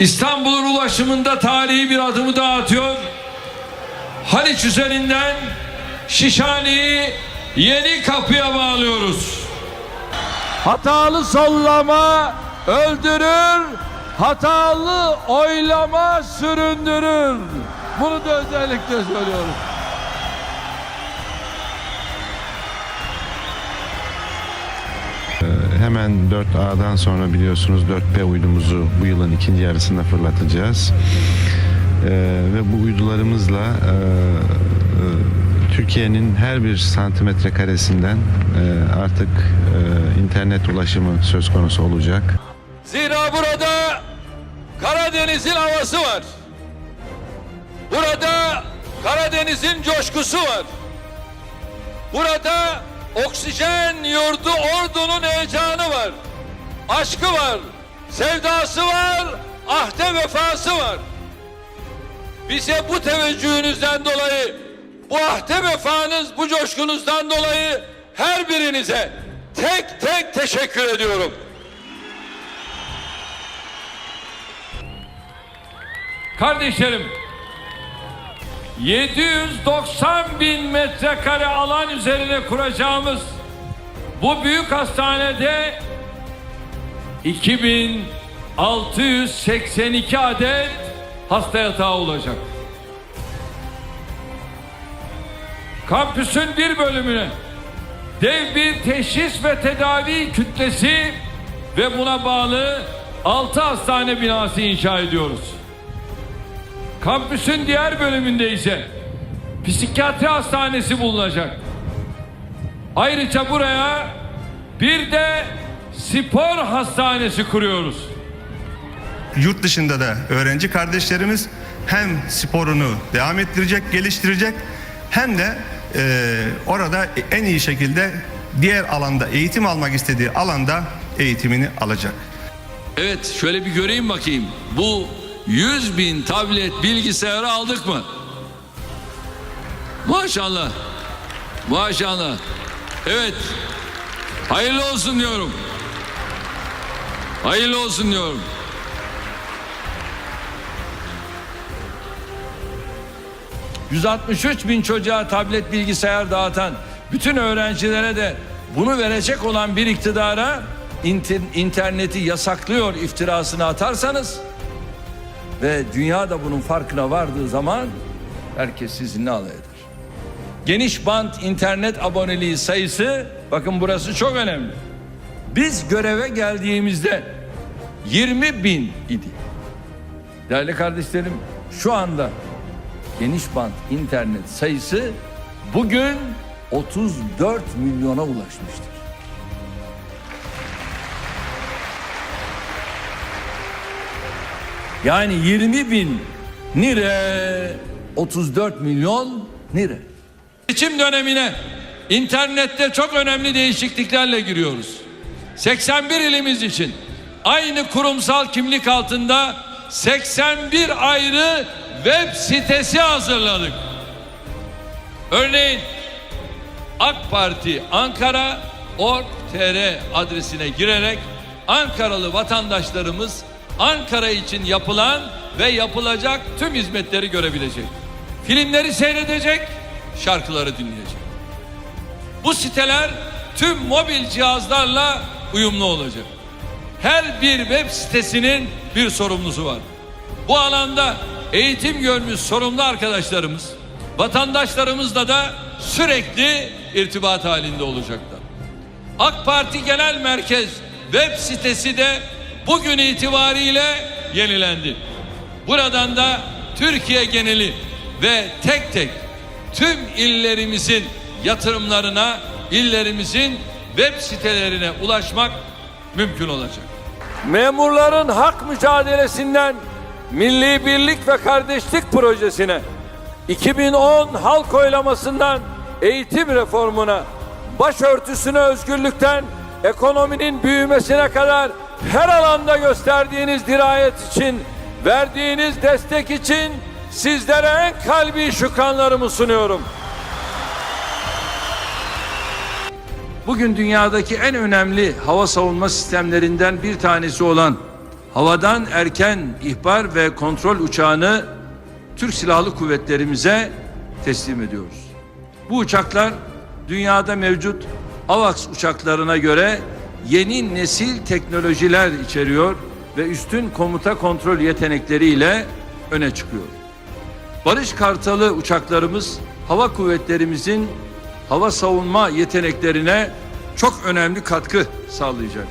İstanbul'un ulaşımında tarihi bir adımı daha atıyor. Haliç üzerinden Şişhane'yi yeni kapıya bağlıyoruz. Hatalı sollama öldürür, hatalı oylama süründürür. Bunu da özellikle söylüyorum. Hemen 4A'dan sonra biliyorsunuz 4P uydumuzu bu yılın ikinci yarısında fırlatacağız. Ee, ve bu uydularımızla e, e, Türkiye'nin her bir santimetre karesinden e, artık internet ulaşımı söz konusu olacak. Zira burada Karadeniz'in havası var. Burada Karadeniz'in coşkusu var. Burada oksijen yurdu ordunun heyecanı var. Aşkı var. Sevdası var. Ahde vefası var. Bize bu teveccühünüzden dolayı, bu ahde vefanız, bu coşkunuzdan dolayı her birinize tek tek teşekkür ediyorum. Kardeşlerim, 790 bin metrekare alan üzerine kuracağımız bu büyük hastanede 2682 adet hasta yatağı olacak. Kampüsün bir bölümüne dev bir teşhis ve tedavi kütlesi ve buna bağlı 6 hastane binası inşa ediyoruz. Kampüsün diğer bölümünde ise psikiyatri hastanesi bulunacak. Ayrıca buraya bir de spor hastanesi kuruyoruz. yurt dışında da öğrenci kardeşlerimiz hem sporunu devam ettirecek, geliştirecek hem de e, orada en iyi şekilde diğer alanda eğitim almak istediği alanda eğitimini alacak. Evet şöyle bir göreyim bakayım. Bu 100 bin tablet bilgisayarı aldık mı? Maşallah. Maşallah. Evet. Hayırlı olsun diyorum. Hayırlı olsun diyorum. ...163 bin çocuğa tablet bilgisayar dağıtan... ...bütün öğrencilere de bunu verecek olan bir iktidara... inter- ...interneti yasaklıyor iftirasını atarsanız... ...ve dünya da bunun farkına vardığı zaman... ...herkes sizinle alay eder. Geniş bant internet aboneliği sayısı... ...bakın burası çok önemli. Biz göreve geldiğimizde 20 bin idi. Değerli kardeşlerim şu anda geniş bant internet sayısı bugün 34 milyona ulaşmıştır. Yani 20 bin nire 34 milyon nire. Seçim dönemine internette çok önemli değişikliklerle giriyoruz. 81 ilimiz için aynı kurumsal kimlik altında 81 ayrı web sitesi hazırladık. Örneğin AK Parti Ankara org.tr adresine girerek Ankaralı vatandaşlarımız Ankara için yapılan ve yapılacak tüm hizmetleri görebilecek. Filmleri seyredecek, şarkıları dinleyecek. Bu siteler tüm mobil cihazlarla uyumlu olacak. Her bir web sitesinin bir sorumlusu var. Bu alanda eğitim görmüş sorumlu arkadaşlarımız, vatandaşlarımızla da sürekli irtibat halinde olacaklar. AK Parti Genel Merkez web sitesi de bugün itibariyle yenilendi. Buradan da Türkiye geneli ve tek tek tüm illerimizin yatırımlarına, illerimizin web sitelerine ulaşmak mümkün olacak. Memurların hak mücadelesinden Milli Birlik ve Kardeşlik Projesi'ne 2010 halk oylamasından eğitim reformuna, başörtüsüne özgürlükten ekonominin büyümesine kadar her alanda gösterdiğiniz dirayet için, verdiğiniz destek için sizlere en kalbi şükranlarımı sunuyorum. Bugün dünyadaki en önemli hava savunma sistemlerinden bir tanesi olan havadan erken ihbar ve kontrol uçağını Türk Silahlı Kuvvetlerimize teslim ediyoruz. Bu uçaklar dünyada mevcut AVAX uçaklarına göre yeni nesil teknolojiler içeriyor ve üstün komuta kontrol yetenekleriyle öne çıkıyor. Barış Kartalı uçaklarımız hava kuvvetlerimizin hava savunma yeteneklerine çok önemli katkı sağlayacak.